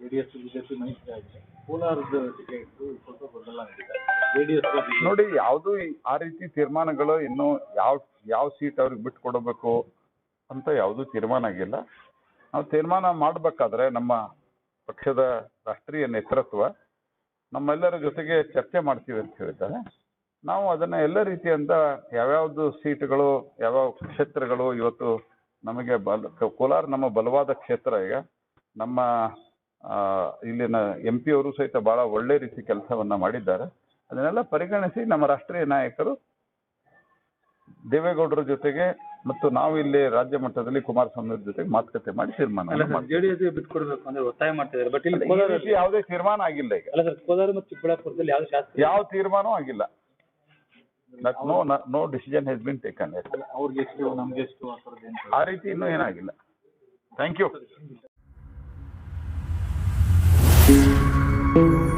JDS BJP ಮೈತ್ರಿ ಆಗಿದೆ ಕೋಲಾರದ ಟಿಕೆಟ್ ನೋಡಿ, ಯಾವುದು ಆ ರೀತಿ ತೀರ್ಮಾನಗಳು ಇನ್ನು ಯಾವ ಯಾವ ಸೀಟ್ ಅವ್ರಿಗೆ ಬಿಟ್ಟು ಕೊಡಬೇಕು ಅಂತ ಯಾವುದೂ ತೀರ್ಮಾನ ಆಗಿಲ್ಲ. ನಾವು ತೀರ್ಮಾನ ಮಾಡಬೇಕಾದ್ರೆ ನಮ್ಮ ಪಕ್ಷದ ರಾಷ್ಟ್ರೀಯ ನೇತೃತ್ವ ನಮ್ಮೆಲ್ಲರ ಜೊತೆಗೆ ಚರ್ಚೆ ಮಾಡ್ತೀವಿ ಅಂತ ಹೇಳಿದ್ದಾರೆ. ನಾವು ಅದನ್ನ ಎಲ್ಲ ರೀತಿಯಿಂದ ಯಾವ್ಯಾವ್ದು ಸೀಟ್ಗಳು, ಯಾವ್ಯಾವ ಕ್ಷೇತ್ರಗಳು ಇವತ್ತು ನಮಗೆ ಬಲ ಕೋಲಾರ ನಮ್ಮ ಬಲವಾದ ಕ್ಷೇತ್ರ ಈಗ ನಮ್ಮ ಇಲ್ಲಿನ ಎಂ ಪಿ ಅವರು ಸಹಿತ ಬಹಳ ಒಳ್ಳೆ ರೀತಿ ಕೆಲಸವನ್ನ ಮಾಡಿದ್ದಾರೆ. ಅದನ್ನೆಲ್ಲ ಪರಿಗಣಿಸಿ ನಮ್ಮ ರಾಷ್ಟ್ರೀಯ ನಾಯಕರು ದೇವೇಗೌಡರ ಜೊತೆಗೆ ಮತ್ತು ನಾವು ಇಲ್ಲಿ ರಾಜ್ಯ ಮಟ್ಟದಲ್ಲಿ ಕುಮಾರಸ್ವಾಮಿ ಅವ್ರ ಜೊತೆಗೆ ಮಾತುಕತೆ ಮಾಡಿ ತೀರ್ಮಾನ ಜೆಡಿಎಸ್ ಬಿಟ್ಕೊಡ್ಬೇಕು ಅಂದ್ರೆ ಒತ್ತಾಯ ಮಾಡ್ತಿದ್ದಾರೆ. ಬಟ್ ಇಲ್ಲಿ ಕೋಲಾರ ಯಾವುದೇ ತೀರ್ಮಾನ ಆಗಿಲ್ಲ ಈಗ. ಅಲ್ಲ ಸರ್ ಕೋಲಾರ ಮತ್ತು ಚಿಕ್ಕಬಳ್ಳಾಪುರದಲ್ಲಿ ಯಾವ ಶಾಸಕ ಯಾವ ತೀರ್ಮಾನವೂ ಆಗಿಲ್ಲ. No no decision has been taken ಅವ್ರಿಗೆ ಎಷ್ಟು ನಮ್ಗೆ ಎಷ್ಟು ಆ ರೀತಿ ಇನ್ನೂ ಏನಾಗಿಲ್ಲ. Thank you thank you